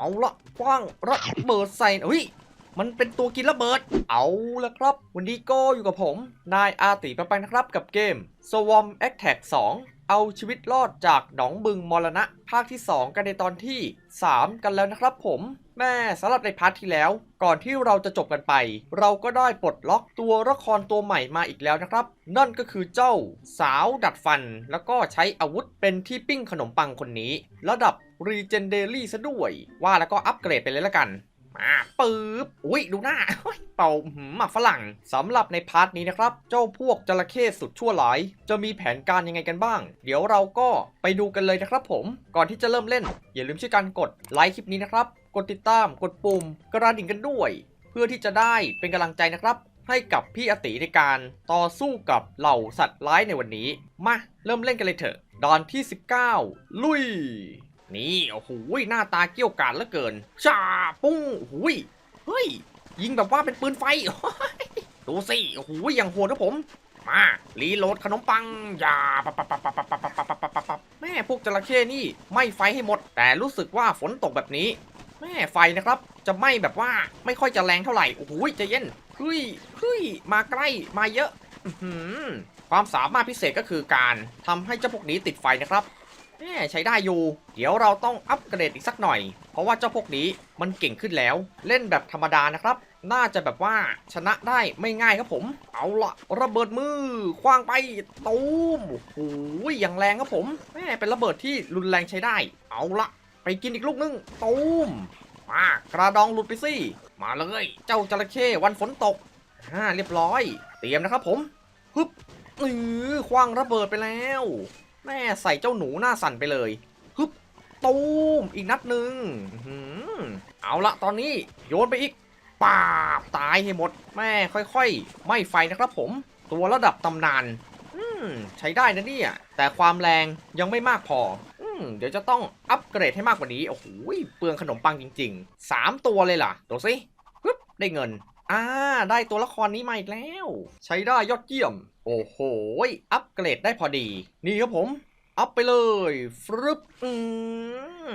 เอาละคว้างระเบิดใส่เฮ้ยมันเป็นตัวกินระเบิด เอาละครับ วันนี้ก็อยู่กับผม นายอาติปะไปนะครับกับเกม Swarm Attack 2 เอาชีวิตรอดจากหนองบึงมรณะ ภาคที่ 2 กันในตอนที่ 3 กันแล้วนะครับผมแม่สำหรับในพาร์ทที่แล้ว ก่อนที่เราจะจบกันไป เราก็ได้ปลดล็อกตัวละครตัวใหม่มาอีกแล้วนะครับ นั่นก็คือเจ้าสาวดัดฟัน แล้วก็ใช้อาวุธเป็นที่ปิ้งขนมปังคนนี้ ระดับ Legendary ซะด้วย ว่าแล้วก็อัปเกรดไปเลยละกัน มาปึ๊บอุ้ยดูหน้าเฮ้ยเป่าหืมฝรั่งสำหรับในพาร์ทนี้นะครับ เจ้าพวกจระเข้สุดชั่วร้าย จะมีแผนการยังไงกันบ้าง เดี๋ยวเราก็ไปดูกันเลยนะครับผมก่อนที่จะเริ่มเล่น อย่าลืมช่วยกันกดไลค์คลิปนี้นะครับ กดติดตามกดปุ่ม กระดิ่งกันด้วย เพื่อที่จะได้เป็นกำลังใจนะครับ ให้กับพี่อติในการต่อสู้กับเหล่าสัตว์ร้ายในวันนี้ มาเริ่มเล่นกันเลยเถอะดอนที่ 19 ลุย นี่โอ้โหหน้าตาเกี้ยวกาดเหลือเกินจ้าปุ้งโอ้โหเฮ้ยยิงแบบว่าเป็นปืนไฟดูสิโอ้โหอย่างโหดนะผม มารีโหลดขนมปังอย่าปับปับปับปับปับปับปับปับปับปับปับแม่พวกจระเข้นี่ไม่ไฟให้หมด แต่รู้สึกว่าฝนตกแบบนี้ แม่ไฟนะครับ จะไหม่แบบว่าไม่ค่อยจะแรงเท่าไหร่โอ้โหจะเย็นเฮ้ยเฮ้ยมาใกล้มาเยอะอืความสามารถพิเศษก็คือการทำให้เจ้าพวกนี้ติดไฟนะครับ แหมใช้ได้อยู่ เดี๋ยวเราต้องอัปเกรดอีกสักหน่อย เพราะว่าเจ้าพวกนี้มันเก่งขึ้นแล้ว เล่นแบบธรรมดานะครับ น่าจะแบบว่าชนะได้ไม่ง่ายครับผม เอาละระเบิดมือคว้างไปตูมโอ้โหอย่างแรงครับผมแหมเป็นระเบิดที่รุนแรงใช้ได้ เอาละไปกินอีกลูกนึงตูมมากระดองหลุดไปสิมาเลย เจ้าจระเข้วันฝนตกอ่าเรียบร้อย เตรียมนะครับผมฮึบเออคว้างระเบิดไปแล้ว แม่ใส่เจ้าหนูหน้าสั่นไปเลยฮึบตูมอีกนัดหนึ่งเอาละตอนนี้โยนไปอีกปาบตายให้หมด แม่ค่อยๆ ไม่ไฟนะครับผม ตัวระดับตำนานอืมใช้ได้นะเนี่ย แต่ความแรงยังไม่มากพออืมเดี๋ยวจะต้องอัปเกรดให้มากกว่านี้ โอ้โหเปลืองขนมปังจริง ๆ 3 ตัวเลยล่ะ ดูสิปึ๊บได้เงิน อ่า ได้ตัวละครนี้มาอีกแล้ว ใช้ได้ยอดเยี่ยม โอ้โห อัปเกรดได้พอดี นี่ครับผม อัพไปเลยฟรึบอืม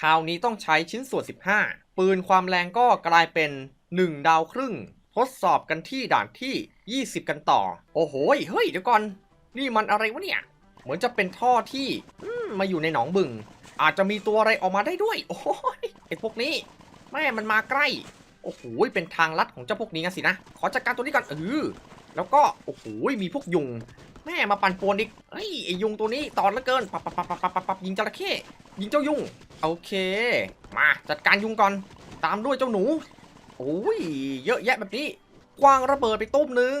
คราวนี้ต้องใช้ชิ้นส่วน 15 ปืนความแรงก็กลายเป็น 1 ดาวครึ่ง ทดสอบกันที่ด่านที่ 20 กันต่อ โอ้โห เฮ้ย เดี๋ยวก่อน นี่มันอะไรวะเนี่ย เหมือนจะเป็นท่อที่อืมมาอยู่ในหนองบึง อาจจะมีตัวอะไรออกมาได้ด้วย โอ้ยไอพวกนี้ แม่มันมาใกล้ โอ้โหเป็นทางลัดของเจ้าพวกนี้กันสินะ ขอจัดการตัวนี้ก่อนเออแล้วก็โอ้โหมีพวกยุง แม่มาปั่นป่วนอีกเฮ้ยไอยุงตัวนี้ตอนลือเกินปับปับปับปับปับปับปับยิงจระเข้ยิงเจ้ายุงโอเค มาจัดการยุงก่อน ตามด้วยเจ้าหนูโอ้ยเยอะแยะแบบนี้กว้างระเบิดไปตุ้มหนึ่ง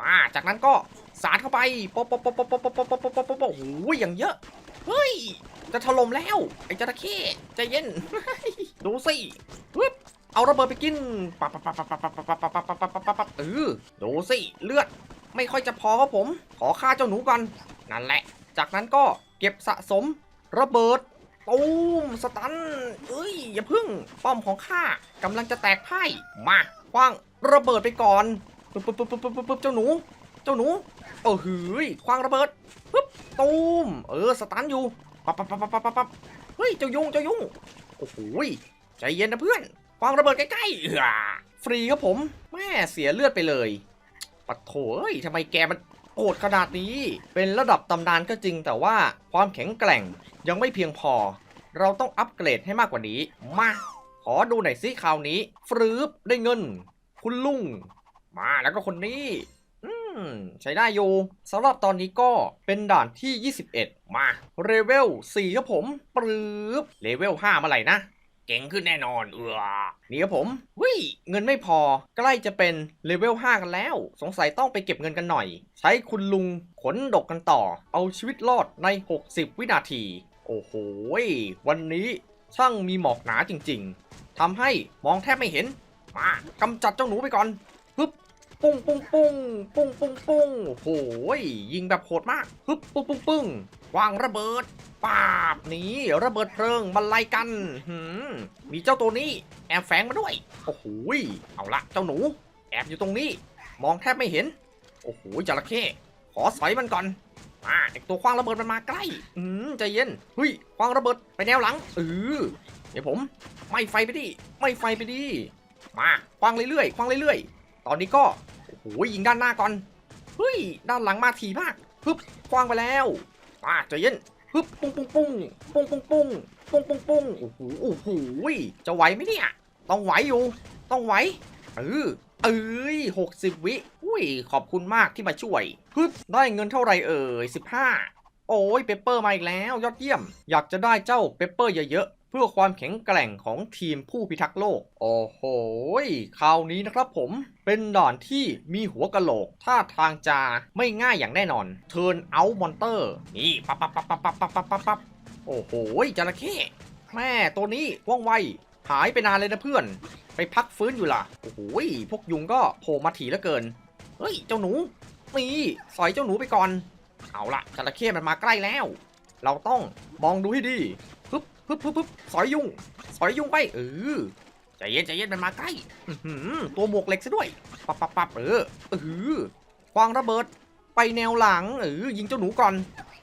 มาจากนั้นก็สาดเข้าไปป๊อปป๊อปป๊อปป๊อปป๊อปป๊อปป๊อปป๊อปป๊อปป๊อปโอ้ยอย่างเยอะเฮ้ยจะถล่มแล้วไอ้จระเข้ใจเย็นดูสิปึ๊บ เอาระเบิดไปกินปั๊บปั๊บปั๊บปั๊บปั๊บปั๊บปั๊บปั๊บปั๊บปั๊บปั๊บปั๊บเออดูสิเลือดไม่ค่อยจะพอครับผม ขอฆ่าเจ้าหนูก่อนนั่นแหละ จากนั้นก็เก็บสะสม ระเบิดตูมสตันเอ้ยอย่าพึ่งป้อมของข้ากำลังจะแตกไพ่มาคว้างระเบิดไปก่อนปึ๊บปึ๊บปึ๊บปึ๊บปึ๊บปึ๊บเจ้าหนู เจ้าหนูเออหืยคว้างระเบิดปึ๊บตูมเออสตันอยู่ปั๊บปั๊บปั๊บปั๊บปั๊บปับเฮ้ยเจ้ายุงเจ้ายุงโอ้โหยใจเย็นนะเพื่อน วางระเบิดใกล้ๆฟรีครับผม แม่เสียเลือดไปเลย ปัดโถเอ้ยทำไมแกมันโหดขนาดนี้ เป็นระดับตำนานก็จริงแต่ว่าความแข็งแกร่งยังไม่เพียงพอ เราต้องอัปเกรดให้มากกว่านี้ มา ขอดูหน่อยสิคราวนี้ ฟรืบได้เงิน คุณลุง มาแล้วก็คนนี้อืมใช้ได้อยู่สำหรับตอนนี้ก็เป็นด่านที่ 21 มาเลเวล4ครับผมปรืบเลเวล5เมื่อไหร่นะ เก่งขึ้นแน่นอนเออนี่ครับผมวิเงินไม่พอใกล้จะเป็นเลเวล5 กันแล้ว สงสัยต้องไปเก็บเงินกันหน่อย ใช้คุณลุงขนดกกันต่อ เอาชีวิตรอดใน 60 วินาที โอ้โหวันนี้ช่างมีหมอกหนาจริง ๆทำให้มองแทบไม่เห็น มากำจัดเจ้าหนูไปก่อนปึ๊บปุ้งปุ้งปุ้งปุ้งปุ้งปุ้งโอ้โหยิงแบบโหดมากปึ๊บปุ้งปุ้งปุ้ง วางระเบิดปาบหนีระเบิดเพลิงมาไล่กันหืมมีเจ้าตัวนี้แอบแฝงมาด้วย โอ้โหเอาละเจ้าหนู แอบอยู่ตรงนี้ มองแทบไม่เห็น โอ้โหจระเข้ขอสอยมันก่อนมาเด็กตัวคว้างระเบิดมันมาใกล้ อืมใจเย็นเฮ้ยคว้างระเบิดไปแนวหลังเออเดี๋ยวผม ไม่ไฟไปดิไม่ไฟไปดิมาคว้างเรื่อยๆคว้างเรื่อยๆ ตอนนี้ก็โอ้โหยิงด้านหน้าก่อนเฮ้ยด้านหลังมาทีมากฮึบคว้างไปแล้ว มาใจเย็นฮึบปุ้งปุ้งปุ้งปุ้งปุ้งปุ้งปุ้งปุ้งปุ้งโอ้โหโอ้โหจะไหวไหมเนี่ย ต้องไหวอยู่ ต้องไหวเออเอ้ยหกสิบวิ อุ้ย ขอบคุณมากที่มาช่วยฮึบได้เงินเท่าไหร่เอ่ยสิบห้าโอ้ยเปเปอร์มาอีกแล้ว ยอดเยี่ยม อยากจะได้เจ้าเปเปอร์เยอะ เพื่อความแข็งแกร่งของทีมผู้พิทักษ์โลก โอ้โห คราวนี้นะครับผม เป็นด่านที่มีหัวกะโหลก ท่าทางจะไม่ง่ายอย่างแน่นอน Turn out monster นี่ ปั๊บปั๊บปั๊บปั๊บปั๊บปั๊บปั๊บปั๊บโอ้โห จระเข้แม่ตัวนี้ว่องไว หายไปนานเลยนะเพื่อน ไปพักฟื้นอยู่ล่ะ โอ้โห พวกยุงก็โผล่มาถี่เหลือเกิน เฮ้ย เจ้าหนู นี่สอยเจ้าหนูไปก่อน เอาละจระเข้มันมาใกล้แล้ว เราต้องมองดูให้ดี ปึ๊บปึ๊บปึ๊บสอยยุงสอยยุงไปเออใจเย็นใจเย็นมันมาใกล้ตัวหมวกเหล็กซะด้วยปับปับปับเออเออควางระเบิดไปแนวหลังเออยิงเจ้าหนูก่อน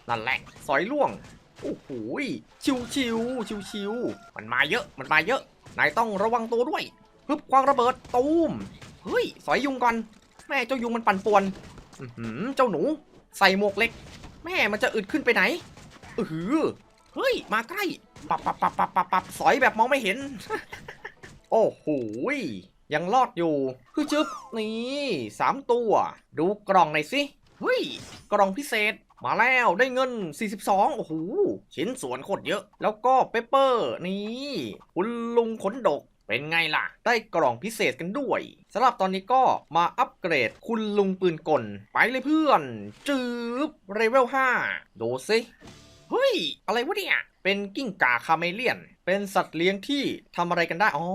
นั่นแหละสอยล่วงโอ้โหชิวชิวชิวชิวมันมาเยอะมันมาเยอะนายต้องระวังตัวด้วยปึ๊บควางระเบิดตูมเฮ้ยสอยยุงก่อนแม่เจ้ายุงมันปั่นป่วนเจ้าหนู ใส่หมวกเหล็ก แม่มันจะอึดขึ้นไปไหนเออ เฮ้ย มาใกล้ปับปับปับปับปับปับสอยแบบมองไม่เห็น โอ้โหยังรอดอยู่ คือจึ๊บ นี่สามตัว ดูกล่องหน่อยสิ เฮ้ย กล่องพิเศษ มาแล้วได้เงิน 42 โอ้โห ชิ้นส่วนโคตรเยอะ แล้วก็เปเปอร์ นี่คุณลุงขนดกเป็นไงล่ะ ได้กล่องพิเศษกันด้วยสำหรับตอนนี้ก็มาอัปเกรดคุณลุงปืนกล ไปเลยเพื่อน จืบเลเวล 5 ดูสิ เฮ้ย อะไรวะเนี่ย เป็นกิ้งก่าคาเมเลียน เป็นสัตว์เลี้ยงที่ทำอะไรกันได้ อ๋อ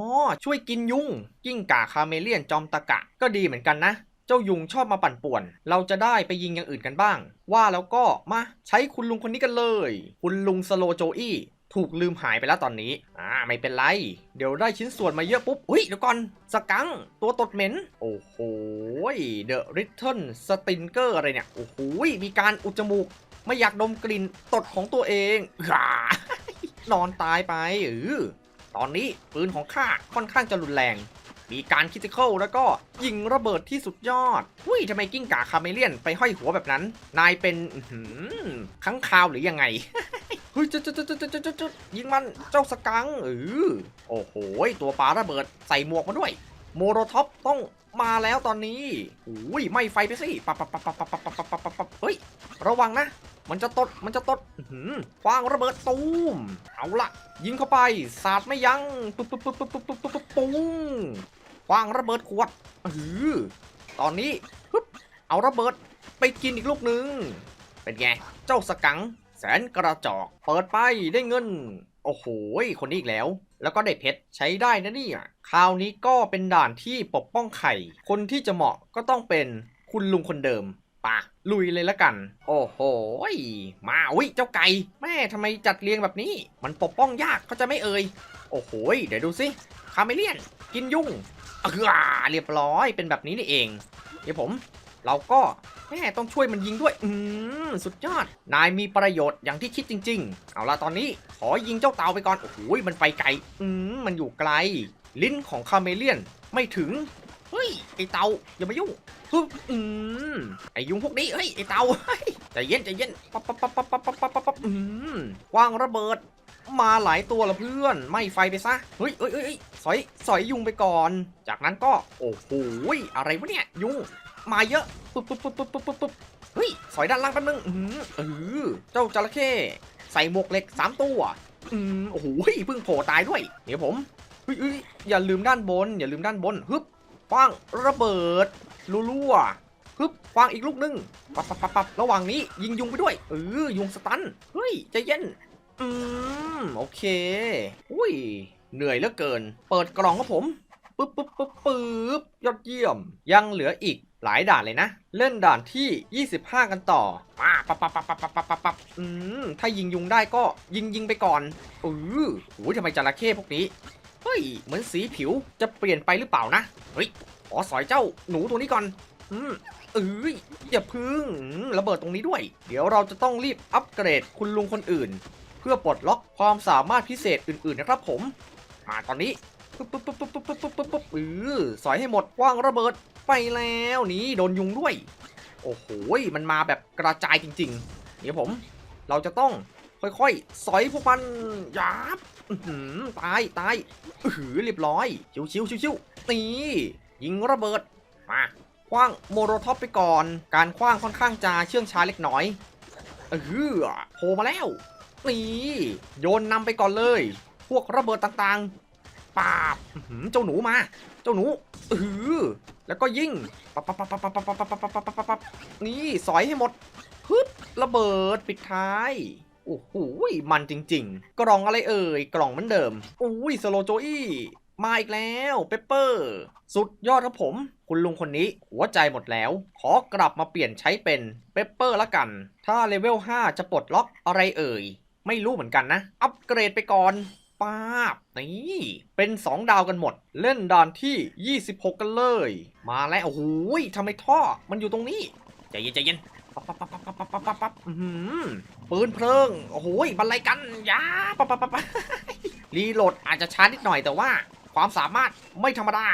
ช่วยกินยุง กิ้งก่าคาเมเลียนจอมตะกะ ก็ดีเหมือนกันนะ เจ้ายุงชอบมาปั่นป่วน เราจะได้ไปยิงอย่างอื่นกันบ้าง ว่าแล้วก็มาใช้คุณลุงคนนี้กันเลย คุณลุงสโลโจอี้ถูกลืมหายไปแล้วตอนนี้ อ่า ไม่เป็นไร เดี๋ยวได้ชิ้นส่วนมาเยอะปุ๊บ อุ้ยเดี๋ยวก่อน สกัง ตัวตดเหม็น โอ้โหเดอะริทเทิลสตินเกอร์อะไรเนี่ย โอ้โห มีการอุดจมูก ไม่อยากดมกลิ่นตดของตัวเองนอนตายไปเออตอนนี้ปืนของข้าค่อนข้างจะรุนแรง มีการคิติคอลแล้วก็ยิงระเบิดที่สุดยอดหุ้ยทำไมกิ้งก่าคาเมเลียนไปห้อยหัวแบบนั้น นายเป็นอื้อหือค้างคาวหรือยังไงเฮ้ยจุดจุดจุดจุดจุดยิงมันเจ้าสกังเออโอ้โหตัวปลาระเบิดใส่หมวกมาด้วย โมโรท็อปต้องมาแล้วตอนนี้อุ้ยไม่ไฟไปสิปับปับปับปับปับปับปับปับปับปับเฮ้ย ระวังนะ มันจะตด มันจะตดหือคว้างระเบิดตูม เอาละยิงเข้าไป สาดไม่ยั้ง ปุ๊บปุ๊บปุ๊บปุ๊บปุ๊บปุ๊บปุ๊บปุ๊บปุ้งคว้างระเบิดขวดเออตอนนี้ปุ๊บเอาระเบิดไปกินอีกลูกหนึ่ง เป็นไง เจ้าสกัง แสนกระจอก เปิดไปได้เงิน โอ้โห คนนี้อีกแล้ว แล้วก็ได้เพชรใช้ได้นะนี่ยคราวนี้ก็เป็นด่านที่ปกป้องไข่ คนที่จะเหมาะก็ต้องเป็นคุณลุงคนเดิมปะลุยเลยละกัน โอ้โห มาอุ้ยเจ้าไก่ แม่ทำไมจัดเรียงแบบนี้ มันปกป้องยากเขาจะไม่เอ่ย โอ้โห เดี๋ยวดูสิคาเมเลียน กินยุ่งเออเรียบร้อยเป็นแบบนี้นี่เอง เดี๋ยวผม เราก็ แม่ต้องช่วยมันยิงด้วย อืมสุดยอด นายมีประโยชน์อย่างที่คิดจริง ๆ เอาละตอนนี้ขอยิงเจ้าเต่าไปก่อน โอ้โหมันไปไกล อืมมันอยู่ไกล ลิ้นของคาเมเลียนไม่ถึง เฮ้ย ไอเต่าอย่ามายุ่งอืมไอยุงพวกนี้ เฮ้ย ไอเต่าใจเย็นใจเย็นปั๊บปั๊บปั๊บปั๊บปั๊บปั๊บปั๊บอืมวางระเบิด มาหลายตัวละเพื่อน ไม่ไฟไปซะ เฮ้ยเฮ้ยเฮ้ยเฮ้ยสอย สอยยุงไปก่อน จากนั้นก็ โอ้โห อะไรวะเนี่ย ยุง มาเยอะ ปุ๊บปุ๊บปุ๊บปุ๊บปุ๊บปุ๊บปุ๊บเฮ้ย สอยด้านล่างแป๊บนึงอืมเออเจ้าจระเข้ใส่หมวกเหล็กสามตัว อืมโอ้โหเพิ่งโผล่ตายด้วย เดี๋ยวผมเฮ้ยอย่าลืมด้านบน อย่าลืมด้านบน ฮึบคว้างระเบิดรั่วๆฮึบคว้างอีกลูกนึงปับปับปับปับระหว่างนี้ยิงยุงไปด้วย เออ ยุงสตัน เฮ้ยใจเย็น อืมโอเค อุ้ย เหนื่อยเหลือเกิน เปิดกล่องครับผมปึ๊บปึ๊บปึ๊บปึ๊บยอดเยี่ยม ยังเหลืออีกหลายด่านเลยนะ เล่นด่านที่ 25 กันต่อมาปับปับปับปับปับปับปับปับอืม ถ้ายิงยุงได้ก็ยิงยิงไปก่อนเออโอ้ยทำไมจระเข้พวกนี้ เฮ้ย เหมือนสีผิวจะเปลี่ยนไปหรือเปล่านะ เฮ้ย ขอสอยเจ้าหนูตัวนี้ก่อน อืมเอ้ยอย่าพึ่งระเบิดตรงนี้ด้วย เดี๋ยวเราจะต้องรีบอัปเกรดคุณลุงคนอื่น เพื่อปลดล็อกความสามารถพิเศษอื่นๆนะครับผม มาตอนนี้ปุ๊บปุ๊บปุ๊บปุ๊บปุ๊บปุ๊บปุ๊บปุ๊บเออสอยให้หมดวางระเบิดไปแล้วนี่โดนยุงด้วย โอ้โหมันมาแบบกระจายจริงๆเดี๋ยวผม เราจะต้องค่อยๆ สอยพวกมันยาบตายตายอือหือเรียบร้อย ชิวชิวชิวชิวๆนี่ยิงระเบิด มาคว้างโมโรท็อปไปก่อน การคว้างค่อนข้างจะเชื่องช้าเล็กน้อยเออโผล่มาแล้ว นี่โยนนำไปก่อนเลย พวกระเบิดต่างๆปาบอื้อหือเจ้าหนูมา เจ้าหนูเออแล้วก็ยิงปับปับปับปับปับปับปับปับปับปับปับปับนี่สอยให้หมดฮึบระเบิดปิดท้ายโอ้โหมันจริง ๆ กล่องอะไรเอ่ยกล่องเหมือนเดิมอุ้ยสโลโจอี้มาอีกแล้วเปปเปอร์ สุดยอดครับผม คุณลุงคนนี้หัวใจหมดแล้ว ขอกลับมาเปลี่ยนใช้เป็นเปปเปอร์ละกัน ถ้าเลเวล 5 จะปลดล็อกอะไรเอ่ย ไม่รู้เหมือนกันนะ อัปเกรดไปก่อนป้าบนี่เป็น2ดาวกันหมด เล่นด่านที่ 26 กันเลย มาแล้วโอ้โหทำไมท่อมันอยู่ตรงนี้ใจเย็นใจเย็นปั๊บปั๊บปั๊บปั๊บปั๊บปั๊บปั๊บปั๊บปืนเพลิงโอ้โหบันไลกันยาปั๊บปั๊บปั๊บปั๊บรีโหลดอาจจะช้านิดหน่อยแต่ว่า ความสามารถไม่ธรรมดา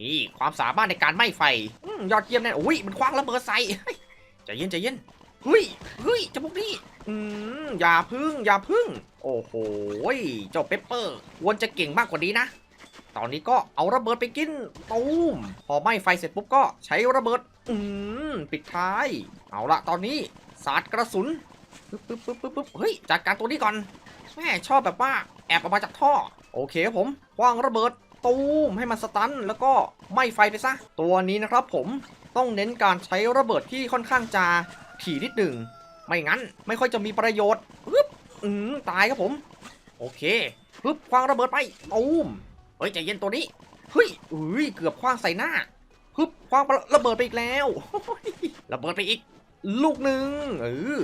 นี่ความสามารถในการไหม้ไฟอืยอดเยี่ยมแน่โอ้ยมันคว้างระเบิดใส่เฮ้ยใจเย็นใจเย็นเฮ้ยเฮ้ยจะพวกนี้ อืมอย่าพึ่งอย่าพึ่ง โอ้โหเจ้าเปปเปอร์ควรจะเก่งมากกว่านี้นะ ตอนนี้ก็เอาระเบิดไปกินตูมพอไหม้ไฟเสร็จปุ๊บก็ใช้ระเบิด อืมปิดท้าย เอาละตอนนี้สาดกระสุนปึ๊บปึ๊บปึ๊บปึ๊บปึ๊บเฮ้ยจัดการตัวนี้ก่อนแม่ชอบแบบว่าแอบออกมาจากท่อ โอเคครับผมวางระเบิดตูมให้มันสตันแล้วก็ไหม้ไฟไปซะตัวนี้นะครับผมต้องเน้นการใช้ระเบิดที่ค่อนข้างจะถี่นิดหนึ่ง ไม่งั้นไม่ค่อยจะมีประโยชน์ปึ๊บอืมตายครับผม โอเคปึ๊บคว้างระเบิดไปตูมเฮ้ยใจเย็นตัวนี้เฮ้ยอุ้ยเกือบคว้างใส่หน้าปึ๊บคว้างระเบิดไปอีกแล้วระเบิดไปอีก ลูกหนึ่งเออ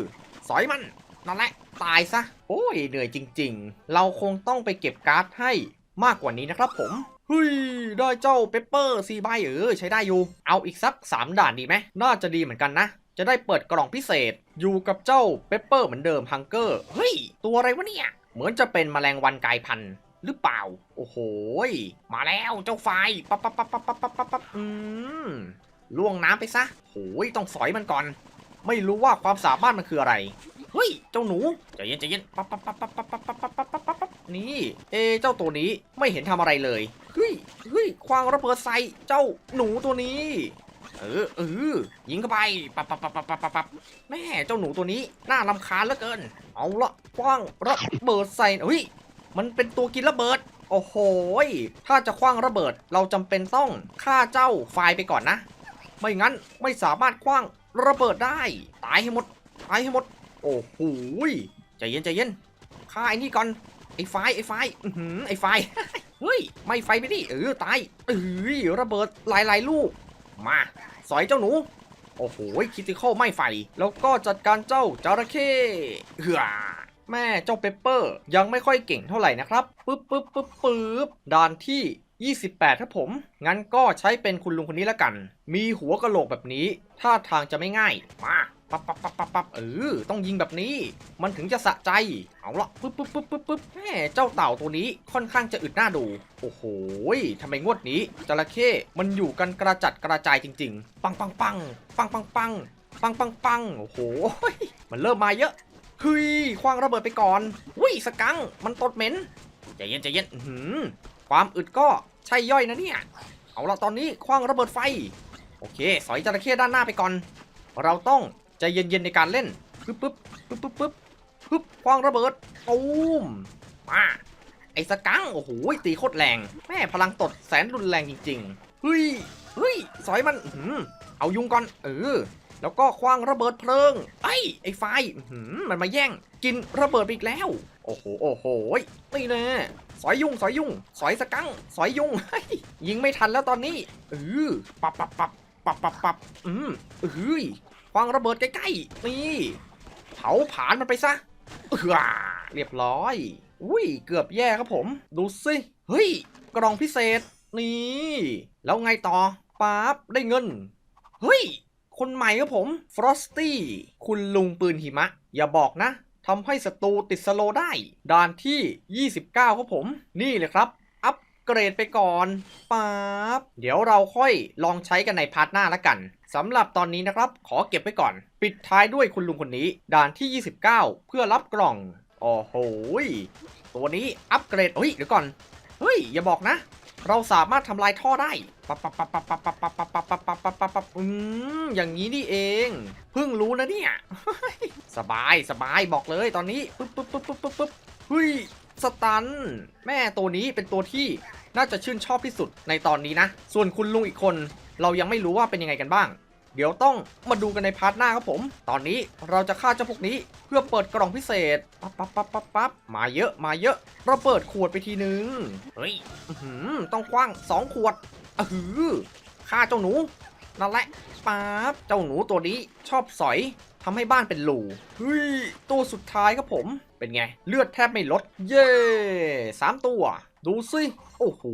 สอยมันนั่นแหละตายซะ โอ้ยเหนื่อยจริง ๆ เราคงต้องไปเก็บการ์ดให้มากกว่านี้นะครับผมเฮ้ยได้เจ้าเปปเปอร์ซีใบเออใช้ได้อยู่ เอาอีกสัก 3 ด่านดีไหมน่าจะดีเหมือนกันนะ จะได้เปิดกล่องพิเศษ อยู่กับเจ้าเปปเปอร์เหมือนเดิมฮังเกอร์ เฮ้ย ตัวอะไรวะเนี่ย เหมือนจะเป็นแมลงวันกายพันธุ์หรือเปล่า โอ้โหยมาแล้วเจ้าไฟปั๊บปั๊บปั๊บปั๊บปั๊บปั๊บปั๊บปั๊บอืมล่วงน้ำไปซะโอ้ยต้องสอยมันก่อน ไม่รู้ว่าความสามารถมันคืออะไร เฮ้ย เจ้าหนูใจเย็นใจเย็นปั๊บปั๊บปั๊บปั๊บปั๊บปั๊บปั๊บปั๊บปั๊บปั๊บปั๊บนี่ เอเจ้าตัวนี้ไม่เห็นทำอะไรเลย เฮ้ย เฮ้ย ควางระเบิดใส่เจ้าหนูตัวนี้ เออเออยิงเข้าไปปั๊บปั๊บปั๊บปั๊บปั๊บปั๊บแม่เจ้าหนูตัวนี้น่ารำคาญเหลือเกิน เอาละคว้างระเบิดใส่เฮ้ยมันเป็นตัวกินระเบิด โอ้โหยถ้าจะคว้างระเบิดเราจำเป็นต้องฆ่าเจ้าไฟไปก่อนนะ ไม่งั้นไม่สามารถคว้างระเบิดได้ ตายให้หมดตายให้หมด โอ้โหยใจเย็นใจเย็นฆ่าไอ้นี่ก่อนไอ้ไฟไอ้ไฟอือหือไอ้ไฟเฮ้ยไม่ไฟไปดิเออตายเอ้ยระเบิดหลายๆลูกมา สอยเจ้าหนู โอ้โหคิติคอลไม่ไฟ แล้วก็จัดการเจ้าจระเข้เหือแม่เจ้าเปปเปอร์ ยังไม่ค่อยเก่งเท่าไหร่นะครับปึ๊บปึ๊บปึ๊บปึ๊บด่านที่ 28 ครับผม งั้นก็ใช้เป็นคุณลุงคนนี้ละกัน มีหัวกะโหลกแบบนี้ท่าทางจะไม่ง่าย มา ปั๊บปั๊บปั๊บปั๊บปั๊บเออต้องยิงแบบนี้ มันถึงจะสะใจ เอาละปึ๊บปึ๊บปึ๊บปึ๊บปึ๊บแม่เจ้าเต่าตัวนี้ค่อนข้างจะอึดหน้าดู โอ้โหทำไมงวดนี้จระเข้มันอยู่กันกระจัดกระจายจริง ๆ ปังปังปังปังปังปังปังปังปังโอ้โห มันเริ่มมาเยอะเฮ้ยคว้างระเบิดไปก่อนอุ้ยสกังมันตดเหม็นใจเย็นใจเย็นหือความอึดก็ใช่ย่อยนะเนี่ยเอาละตอนนี้คว้างระเบิดไฟ โอเค สอยจระเข้ด้านหน้าไปก่อน เราต้อง ใจเย็นๆในการเล่นปึ๊บปึ๊บปึ๊บปึ๊บปึ๊บปึ๊บควางระเบิดตูมมาไอ้สกังโอ้โหตีโคตรแรงแม่พลังตดแสนรุนแรงจริงๆเฮ้ยเฮ้ยสอยมันหือเอายุงก่อนเออแล้วก็คว้างระเบิดเพลิง ไอ้ไอ้ไฟหือมันมาแย่ง กินระเบิดอีกแล้ว โอ้โหโอ้โหนี่แน่สอยยุงสอยยุงสอยสกังสอยยุงยยิงไม่ทันแล้วตอนนี้เออปับปับปับปับปับปับอืมเอ้ย ควางระเบิดใกล้ๆนี่เผาผลาญมันไปซะเรียบร้อย อุ้ยเกือบแย่ครับผม ดูสิเฮ้ยกล่องพิเศษนี่ แล้วไงต่อปั๊บได้เงิน เฮ้ย คนใหม่ครับผมฟรอสตี้คุณลุงปืนหิมะ อย่าบอกนะทำให้ศัตรูติดสโลได้ ด่านที่ 29 ครับผม นี่เลยครับ อัปเกรดไปก่อนป๊าบเดี๋ยวเราค่อยลองใช้กันในพาร์ทหน้าละกัน สำหรับตอนนี้นะครับ ขอเก็บไว้ก่อน ปิดท้ายด้วยคุณลุงคนนี้ ด่านที่ 29 เพื่อรับกล่อง โอ้โหยตัวนี้อัปเกรดเฮ้ยเดี๋ยวก่อน เฮ้ย อย่าบอกนะ เราสามารถทำลายท่อได้ปับปับปับปับปับปับปับปับปับปับปับปับปับปับอืมอย่างนี้นี่เอง เพิ่งรู้นะเนี่ย สบายสบายบอกเลยตอนนี้ปึ๊บปึ๊บปึ๊บปึ๊บปึ๊บปึ๊บเฮ้ยสตัน แม่ตัวนี้เป็นตัวที่น่าจะชื่นชอบที่สุดในตอนนี้นะ ส่วนคุณลุงอีกคน เรายังไม่รู้ว่าเป็นยังไงกันบ้าง เดี๋ยวต้องมาดูกันในพาร์ทหน้าครับผม ตอนนี้เราจะฆ่าเจ้าพวกนี้เพื่อเปิดกล่องพิเศษปั๊บปั๊บปั๊บปั๊บปั๊บมาเยอะมาเยอะ เราเปิดขวดไปทีนึงเฮ้ยอื้อหือต้องคว้างสองขวดอะหือฆ่าเจ้าหนูนั่นแหละปั๊บเจ้าหนูตัวนี้ชอบสอย ทำให้บ้านเป็นหลูเฮ้ยตัวสุดท้ายครับผม เป็นไง เลือดแทบไม่ลด เย้สามตัว ดูสิโอ้โห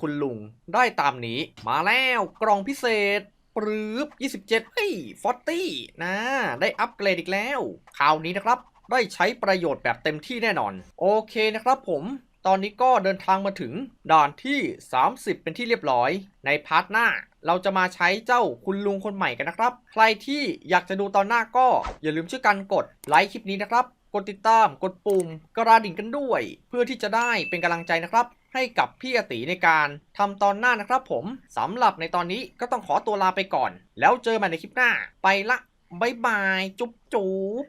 คุณลุงได้ตามนี้ มาแล้วกล่องพิเศษปรื๊บ27เฮ้ยฟอตตี้นะ ได้อัปเกรดอีกแล้ว คราวนี้นะครับ ได้ใช้ประโยชน์แบบเต็มที่แน่นอน โอเคนะครับผมตอนนี้ก็เดินทางมาถึงด่านที่ 30 เป็นที่เรียบร้อย ในพาร์ทหน้า เราจะมาใช้เจ้าคุณลุงคนใหม่กันนะครับ ใครที่อยากจะดูตอนหน้าก็อย่าลืมช่วยกันกดไลค์คลิปนี้นะครับ กดติดตามกดปุ่มกระดิ่งกันด้วย เพื่อที่จะได้เป็นกำลังใจนะครับ ให้กับพี่อติในการทำตอนหน้านะครับ ผมสำหรับในตอนนี้ก็ต้องขอตัวลาไปก่อน แล้วเจอกันในคลิปหน้า ไปละบายบายจุ๊บจุ๊บ